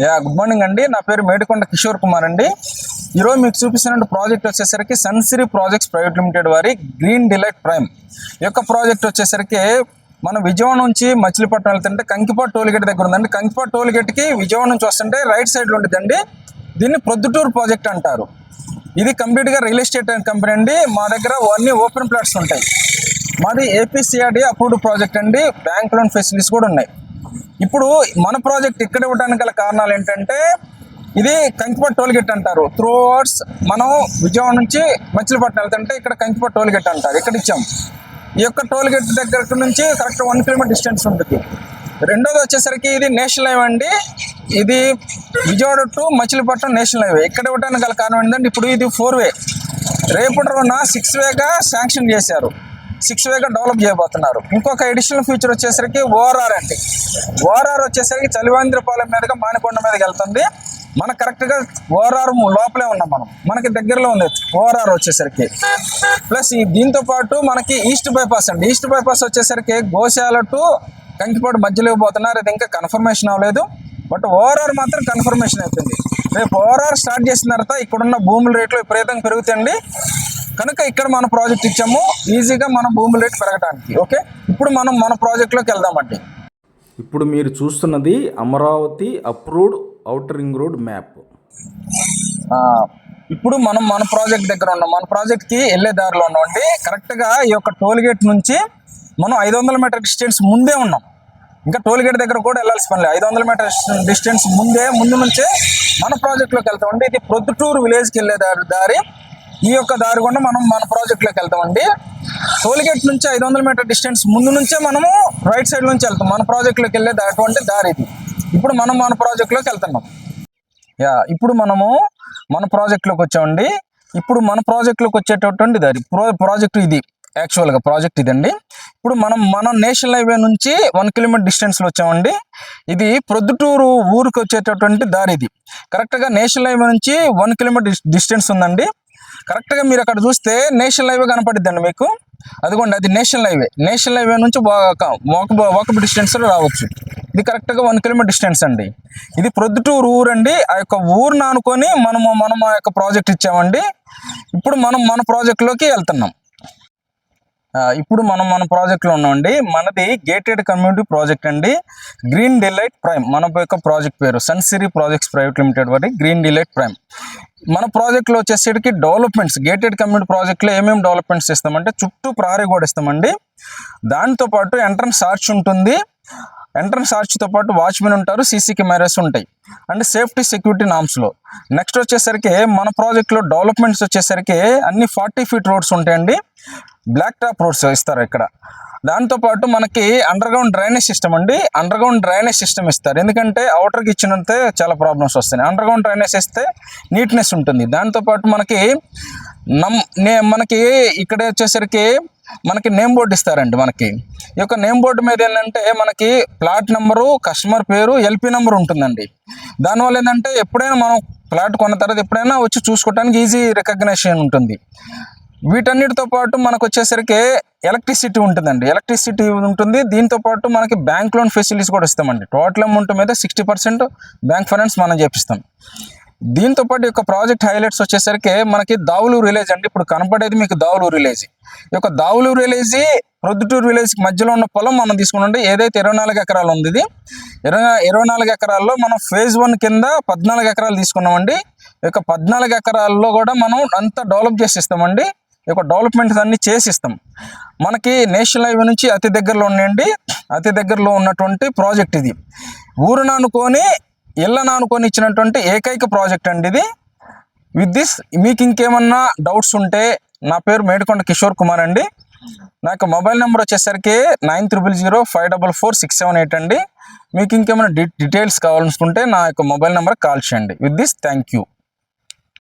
Yeah good morning అండి. నా పేరు మేడికొండ కిషోర్ కుమార్ అండి. ఈరోజు మీకు చూపిస్తున్న ప్రాజెక్ట్ వచ్చేసరికి సన్సిరీ ప్రాజెక్ట్స్ ప్రైవేట్ లిమిటెడ్ వారి గ్రీన్ డిలైట్ ప్రైమ్. యొక్క ప్రాజెక్ట్ వచ్చేసరికి మనం విజయవాడ నుంచి మచిలీపట్నం వెళ్తుంటే కంకిపాట్ టోల్గేట్ దగ్గర ఉందండి. కంకిపాట్ టోల్గేట్కి విజయవాడ నుంచి వస్తుంటే రైట్ సైడ్లో ఉంటుందండి. దీన్ని ప్రొద్దుటూరు ప్రాజెక్ట్ అంటారు. ఇది కంప్లీట్గా రియల్ ఎస్టేట్ కంపెనీ అండి. మా దగ్గర అన్ని ఓపెన్ ప్లాట్స్ ఉంటాయి. మాది ఏపీసీఆర్డీ అప్రూవ్డ్ ప్రాజెక్ట్ అండి. బ్యాంక్ లోన్ ఫెసిలిటీస్ కూడా ఉన్నాయి. ఇప్పుడు మన ప్రాజెక్ట్ ఇక్కడ ఇవ్వడానికి గల కారణాలు ఏంటంటే ఇది కంకిపట్ టోల్గేట్ అంటారు. త్రూ అవర్స్ మనం విజయవాడ నుంచి మచిలీపట్నం వెళ్తుంటే ఇక్కడ కంకిపట్ టోల్గేట్ అంటారు. ఇక్కడ ఇచ్చాం. ఈ యొక్క టోల్గేట్ దగ్గర నుంచి కరెక్ట్ వన్ కిలోమీటర్ డిస్టెన్స్ ఉంటుంది. రెండోది వచ్చేసరికి ఇది నేషనల్ హైవే అండి. ఇది Vijayawada to Machilipatnam national highway. ఇక్కడ ఇవ్వడానికి గల కారణం ఏంటంటే ఇప్పుడు ఇది ఫోర్ వే. రేపటి రోజున సిక్స్ వేగా శాంక్షన్ చేశారు. సిక్స్ వేగా డెవలప్ చేయబోతున్నారు. ఇంకొక ఎడిషనల్ ఫీచర్ వచ్చేసరికి ఓఆర్ఆర్ అండి. ఓఆర్ఆర్ వచ్చేసరికి చలివాంద్రపాలెం మీదుగా మానికొండ మీదకి వెళ్తుంది. మనకు కరెక్ట్గా ఓఆర్ఆర్ లోపలే ఉన్నాం మనం. మనకి దగ్గరలో ఉంది. ఓఆర్ఆర్ వచ్చేసరికి. ప్లస్ ఈ దీంతో పాటు మనకి ఈస్ట్ బైపాస్ అండి. ఈస్ట్ బైపాస్ వచ్చేసరికి గోశాల టు కంకిపాడు మధ్యలో పోతున్నారు. ఇది ఇంకా కన్ఫర్మేషన్ అవ్వలేదు. బట్ ఓఆర్ఆర్ మాత్రం కన్ఫర్మేషన్ అవుతుంది. రేపు ఓఆర్ఆర్ స్టార్ట్ చేసిన తర్వాత ఇక్కడున్న భూముల రేట్లు విపరీతంగా పెరుగుతాయండి. కనుక ఇక్కడ మన ప్రాజెక్ట్ ఇచ్చాము. ఈజీగా మన భూముల రేట్ పెరగడానికి ఓకే? ఇప్పుడు మనం మన ప్రాజెక్ట్లోకి వెళ్దామండి. ఇప్పుడు మీరు చూస్తున్నది Amaravati approved outer ring road map. ఇప్పుడు మనం మన ప్రాజెక్ట్ దగ్గర ఉన్నాం. మన ప్రాజెక్ట్కి వెళ్ళే దారిలో ఉన్నామండి కరెక్ట్గా ఈ యొక్క టోల్ గేట్ నుంచి మనం ఐదు వందల మీటర్ డిస్టెన్స్ ముందే ఉన్నాం. ఇంకా టోల్ గేట్ దగ్గర కూడా వెళ్ళాల్సి పని లేదు. ఐదు వందల మీటర్ డిస్టెన్స్ ముందే ముందు నుంచే మన ప్రాజెక్ట్లోకి వెళ్తామండి ఇది ప్రొద్దుటూరు విలేజ్కి వెళ్ళే దారి దారి. ఈ యొక్క దారి గుండా మనం మన ప్రాజెక్ట్లోకి వెళ్తామండి. టోల్గేట్ నుంచి ఐదు వందల మీటర్ డిస్టెన్స్ ముందు నుంచే మనము రైట్ సైడ్ నుంచి వెళ్తాం. మన ప్రాజెక్ట్లోకి వెళ్ళే అటువంటి దారి ఇది. ఇప్పుడు మనం మన ప్రాజెక్ట్లోకి వెళ్తున్నాం. యా ఇప్పుడు మనము మన ప్రాజెక్ట్లోకి వచ్చామండి. ఇప్పుడు మన ప్రాజెక్ట్లోకి వచ్చేటటువంటి దారి. ప్రో ప్రాజెక్ట్ ఇది. యాక్చువల్గా ప్రాజెక్ట్ ఇదండి. ఇప్పుడు మనం మన నేషనల్ హైవే నుంచి వన్ కిలోమీటర్ డిస్టెన్స్లో వచ్చామండి. ఇది ప్రొద్దుటూరు ఊరికి వచ్చేటటువంటి దారి ఇది. కరెక్ట్గా నేషనల్ హైవే నుంచి వన్ కిలోమీటర్ డిస్టెన్స్ ఉందండి. కరెక్ట్గా మీరు అక్కడ చూస్తే నేషనల్ హైవే కనపడిద్దండి మీకు. అదిగోండి అది నేషనల్ హైవే నేషనల్ హైవే నుంచి వాక్ వాకబ్ డిస్టెన్స్లో రావచ్చు. ఇది కరెక్ట్గా వన్ కిలోమీటర్ డిస్టెన్స్ అండి. ఇది ప్రొద్దుటూరు ఊరు అండి ఆ యొక్క ఊరిని అనుకొని మనము మనం ఆ యొక్క ప్రాజెక్ట్ ఇచ్చామండి. ఇప్పుడు మనం మన ప్రాజెక్ట్లోకి వెళ్తున్నాం. ఇప్పుడు మనం మన ప్రాజెక్ట్లో ఉన్నామండి. మనది గేటెడ్ కమ్యూనిటీ ప్రాజెక్ట్ అండి. గ్రీన్ డిలైట్ ప్రైమ్ మన యొక్క ప్రాజెక్ట్ పేరు. సన్సిరీ ప్రాజెక్ట్స్ ప్రైవేట్ లిమిటెడ్ వాటి గ్రీన్ డిలైట్ ప్రైమ్ మన ప్రాజెక్ట్లో వచ్చేసరికి డెవలప్మెంట్స్ గేటెడ్ కమ్యూనిటీ ప్రాజెక్ట్లో ఏమేమి డెవలప్మెంట్స్ ఇస్తామంటే చుట్టూ ప్రహరీ కూడా ఇస్తామండి. దాంతో పాటు ఎంట్రన్స్ ఆర్చ్ ఉంటుంది. ఎంట్రన్స్ ఆర్చ్తో పాటు వాచ్మెన్ ఉంటారు సీసీ కెమెరాస్ ఉంటాయి. అండ్ సేఫ్టీ సెక్యూరిటీ నామ్స్లో నెక్స్ట్ వచ్చేసరికి మన ప్రాజెక్ట్లో డెవలప్మెంట్స్ వచ్చేసరికి అన్ని ఫార్టీ ఫీట్ రోడ్స్ ఉంటాయండి. బ్లాక్ టాప్ రోడ్స్ ఇస్తారు ఇక్కడ. దాంతోపాటు మనకి అండర్ గ్రౌండ్ డ్రైనేజ్ సిస్టమ్ అండి. అండర్ గ్రౌండ్ డ్రైనేజ్ సిస్టమ్ ఇస్తారు. ఎందుకంటే అవుటర్కి ఇచ్చినంతే చాలా ప్రాబ్లమ్స్ వస్తాయి అండర్ గ్రౌండ్ డ్రైనేజ్ ఇస్తే నీట్నెస్ ఉంటుంది దాంతోపాటు మనకి నమ్ నే మనకి ఇక్కడ వచ్చేసరికి మనకి నేమ్ బోర్డు ఇస్తారండి మనకి. ఈ యొక్క నేమ్ బోర్డు మీద ఏంటంటే మనకి ప్లాట్ నెంబరు కస్టమర్ పేరు ఎల్పి నెంబర్ ఉంటుందండి. దానివల్ల ఏంటంటే ఎప్పుడైనా మనం ప్లాట్ కొన్న తర్వాత ఎప్పుడైనా వచ్చి చూసుకోవడానికి ఈజీ రికగ్నేషన్ ఉంటుంది. వీటన్నిటితో పాటు మనకు వచ్చేసరికి ఎలక్ట్రిసిటీ ఉంటుందండి. ఎలక్ట్రిసిటీ ఉంటుంది. దీంతో పాటు మనకి బ్యాంక్ లోన్ ఫెసిలిటీస్ కూడా ఇస్తామండి. టోటల్ అమౌంట్ మీద సిక్స్టీ పర్సెంట్ బ్యాంక్ ఫైనాన్స్ మనం చేపిస్తాం. దీంతో పాటు యొక్క ప్రాజెక్ట్ హైలైట్స్ వచ్చేసరికి మనకి దావులూరు విలేజ్ అండి. ఇప్పుడు కనపడేది మీకు దావులూరు విలేజ్. ఈ యొక్క దావులూరు విలేజ్ ప్రొద్దుటూరు విలేజ్ మధ్యలో ఉన్న పొలం మనం తీసుకున్నాం ఏదైతే ఇరవై నాలుగు ఎకరాలు ఉంది ఇది ఇరవై ఇరవై నాలుగు ఎకరాల్లో మనం ఫేజ్ వన్ కింద పద్నాలుగు ఎకరాలు తీసుకున్నామండి. ఈ యొక్క పద్నాలుగు ఎకరాల్లో కూడా మనం అంతా డెవలప్ చేసి ఇస్తామండి. యొక్క డెవలప్మెంట్స్ అన్నీ చేసి ఇస్తాం మనకి నేషనల్ హైవే నుంచి అతి దగ్గరలో ఉండండి. అతి దగ్గరలో ఉన్నటువంటి ప్రాజెక్ట్ ఇది. ఊరును అనుకొని ఇళ్ళను అనుకొని ఇచ్చినటువంటి ఏకైక ప్రాజెక్ట్ అండి ఇది. విత్ దిస్ మీకు ఇంకేమన్నా డౌట్స్ ఉంటే నా పేరు మేడికొండ కిషోర్ కుమార్ అండి. నా యొక్క మొబైల్ నెంబర్ వచ్చేసరికి nine triple zero five double four six seven eight అండి. మీకు ఇంకేమైనా డీ డీటెయిల్స్ కావాలనుకుంటే నా యొక్క మొబైల్ నెంబర్ కాల్ చేయండి. With this thank you